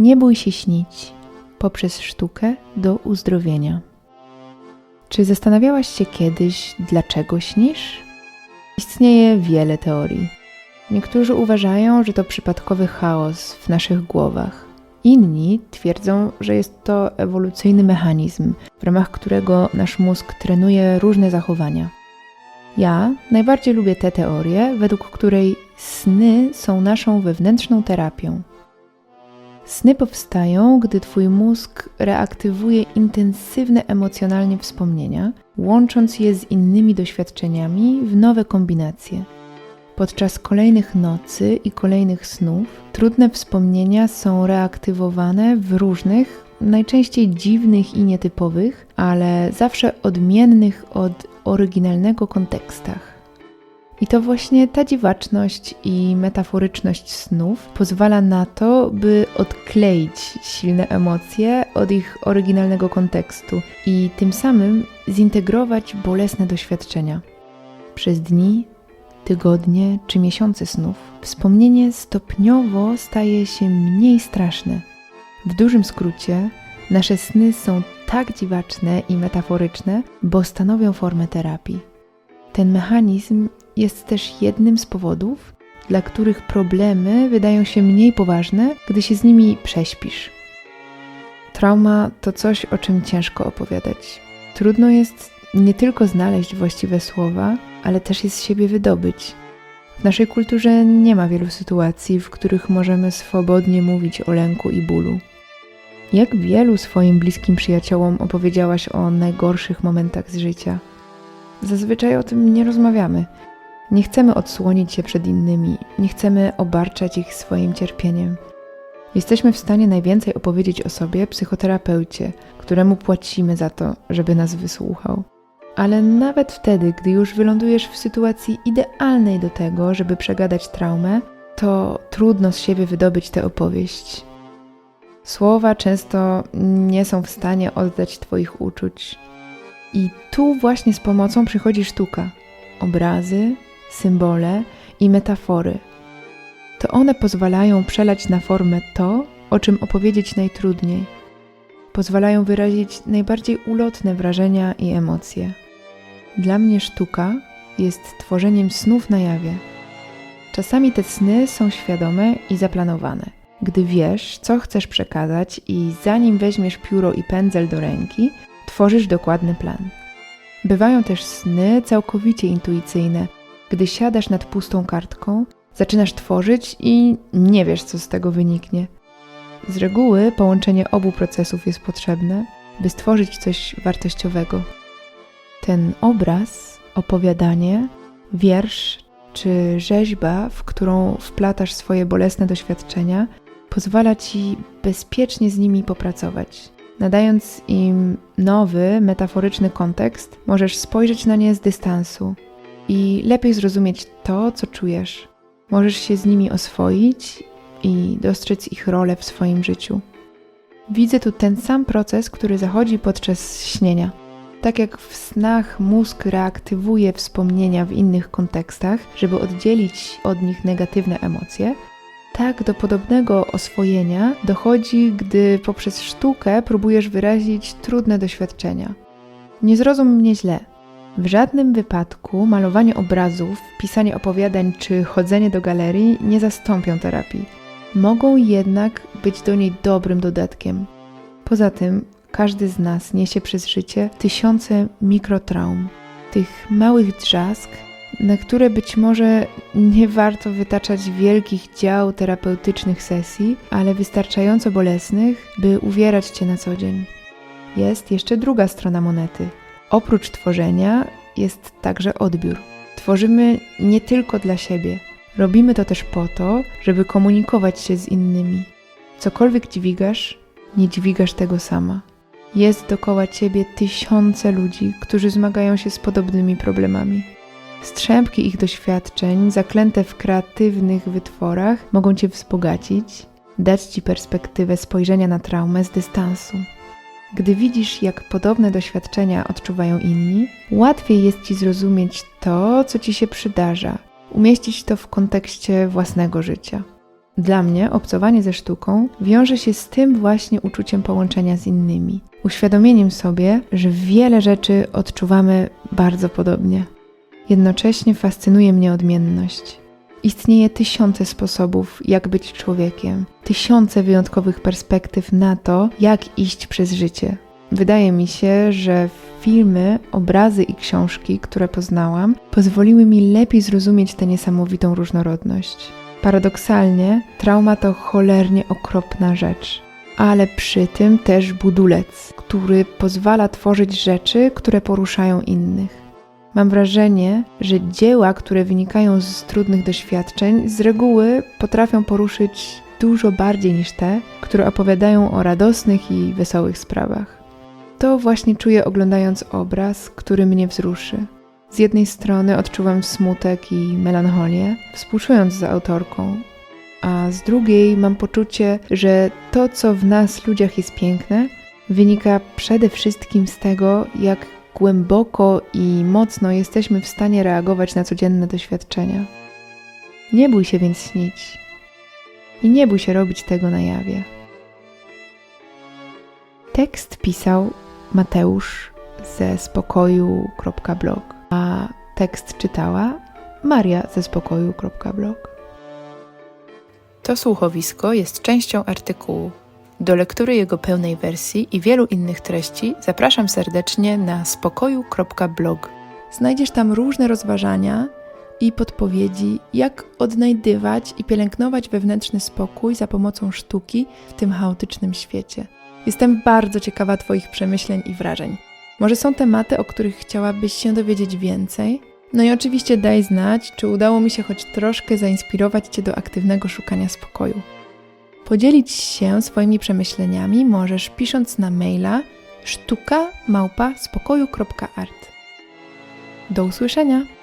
Nie bój się śnić poprzez sztukę do uzdrowienia. Czy zastanawiałaś się kiedyś, dlaczego śnisz? Istnieje wiele teorii. Niektórzy uważają, że to przypadkowy chaos w naszych głowach. Inni twierdzą, że jest to ewolucyjny mechanizm, w ramach którego nasz mózg trenuje różne zachowania. Ja najbardziej lubię tę teorię, według której sny są naszą wewnętrzną terapią. Sny powstają, gdy Twój mózg reaktywuje intensywne emocjonalnie wspomnienia, łącząc je z innymi doświadczeniami w nowe kombinacje. Podczas kolejnych nocy i kolejnych snów trudne wspomnienia są reaktywowane w różnych, najczęściej dziwnych i nietypowych, ale zawsze odmiennych od oryginalnego kontekstach. I to właśnie ta dziwaczność i metaforyczność snów pozwala na to, by odkleić silne emocje od ich oryginalnego kontekstu i tym samym zintegrować bolesne doświadczenia. Przez dni, tygodnie czy miesiące snów wspomnienie stopniowo staje się mniej straszne. W dużym skrócie, nasze sny są tak dziwaczne i metaforyczne, bo stanowią formę terapii. Ten mechanizm jest też jednym z powodów, dla których problemy wydają się mniej poważne, gdy się z nimi prześpisz. Trauma to coś, o czym ciężko opowiadać. Trudno jest nie tylko znaleźć właściwe słowa, ale też je z siebie wydobyć. W naszej kulturze nie ma wielu sytuacji, w których możemy swobodnie mówić o lęku i bólu. Jak wielu swoim bliskim przyjaciołom opowiedziałaś o najgorszych momentach z życia? Zazwyczaj o tym nie rozmawiamy. Nie chcemy odsłonić się przed innymi, nie chcemy obarczać ich swoim cierpieniem. Jesteśmy w stanie najwięcej opowiedzieć o sobie psychoterapeucie, któremu płacimy za to, żeby nas wysłuchał. Ale nawet wtedy, gdy już wylądujesz w sytuacji idealnej do tego, żeby przegadać traumę, to trudno z siebie wydobyć tę opowieść. Słowa często nie są w stanie oddać Twoich uczuć. I tu właśnie z pomocą przychodzi sztuka. Obrazy, symbole i metafory. To one pozwalają przelać na formę to, o czym opowiedzieć najtrudniej. Pozwalają wyrazić najbardziej ulotne wrażenia i emocje. Dla mnie sztuka jest tworzeniem snów na jawie. Czasami te sny są świadome i zaplanowane. Gdy wiesz, co chcesz przekazać, i zanim weźmiesz pióro i pędzel do ręki, tworzysz dokładny plan. Bywają też sny całkowicie intuicyjne, gdy siadasz nad pustą kartką, zaczynasz tworzyć i nie wiesz, co z tego wyniknie. Z reguły połączenie obu procesów jest potrzebne, by stworzyć coś wartościowego. Ten obraz, opowiadanie, wiersz czy rzeźba, w którą wplatasz swoje bolesne doświadczenia, pozwala ci bezpiecznie z nimi popracować. Nadając im nowy, metaforyczny kontekst, możesz spojrzeć na nie z dystansu i lepiej zrozumieć to, co czujesz. Możesz się z nimi oswoić i dostrzec ich rolę w swoim życiu. Widzę tu ten sam proces, który zachodzi podczas śnienia. Tak jak w snach mózg reaktywuje wspomnienia w innych kontekstach, żeby oddzielić od nich negatywne emocje, tak do podobnego oswojenia dochodzi, gdy poprzez sztukę próbujesz wyrazić trudne doświadczenia. Nie zrozum mnie źle. W żadnym wypadku malowanie obrazów, pisanie opowiadań czy chodzenie do galerii nie zastąpią terapii. Mogą jednak być do niej dobrym dodatkiem. Poza tym, każdy z nas niesie przez życie tysiące mikrotraum, tych małych drzask, na które być może nie warto wytaczać wielkich dział terapeutycznych sesji, ale wystarczająco bolesnych, by uwierać cię na co dzień. Jest jeszcze druga strona monety. Oprócz tworzenia jest także odbiór. Tworzymy nie tylko dla siebie. Robimy to też po to, żeby komunikować się z innymi. Cokolwiek dźwigasz, nie dźwigasz tego sama. Jest dokoła ciebie tysiące ludzi, którzy zmagają się z podobnymi problemami. Strzępki ich doświadczeń, zaklęte w kreatywnych wytworach, mogą Cię wzbogacić, dać Ci perspektywę spojrzenia na traumę z dystansu. Gdy widzisz, jak podobne doświadczenia odczuwają inni, łatwiej jest Ci zrozumieć to, co Ci się przydarza, umieścić to w kontekście własnego życia. Dla mnie obcowanie ze sztuką wiąże się z tym właśnie uczuciem połączenia z innymi, uświadomieniem sobie, że wiele rzeczy odczuwamy bardzo podobnie. Jednocześnie fascynuje mnie odmienność. Istnieje tysiące sposobów, jak być człowiekiem, tysiące wyjątkowych perspektyw na to, jak iść przez życie. Wydaje mi się, że filmy, obrazy i książki, które poznałam, pozwoliły mi lepiej zrozumieć tę niesamowitą różnorodność. Paradoksalnie, trauma to cholernie okropna rzecz, ale przy tym też budulec, który pozwala tworzyć rzeczy, które poruszają innych. Mam wrażenie, że dzieła, które wynikają z trudnych doświadczeń, z reguły potrafią poruszyć dużo bardziej niż te, które opowiadają o radosnych i wesołych sprawach. To właśnie czuję oglądając obraz, który mnie wzruszy. Z jednej strony odczuwam smutek i melancholię, współczując za autorką, a z drugiej mam poczucie, że to, co w nas ludziach jest piękne, wynika przede wszystkim z tego, jak głęboko i mocno jesteśmy w stanie reagować na codzienne doświadczenia. Nie bój się więc śnić i nie bój się robić tego na jawie. Tekst pisał Mateusz ze spokoju.blog, a tekst czytała Maria ze spokoju.blog. To słuchowisko jest częścią artykułu. Do lektury jego pełnej wersji i wielu innych treści zapraszam serdecznie na spokoju.blog. Znajdziesz tam różne rozważania i podpowiedzi, jak odnajdywać i pielęgnować wewnętrzny spokój za pomocą sztuki w tym chaotycznym świecie. Jestem bardzo ciekawa Twoich przemyśleń i wrażeń. Może są tematy, o których chciałabyś się dowiedzieć więcej? No i oczywiście daj znać, czy udało mi się choć troszkę zainspirować Cię do aktywnego szukania spokoju. Podzielić się swoimi przemyśleniami możesz pisząc na maila sztuka małpa spokoju.art. Do usłyszenia!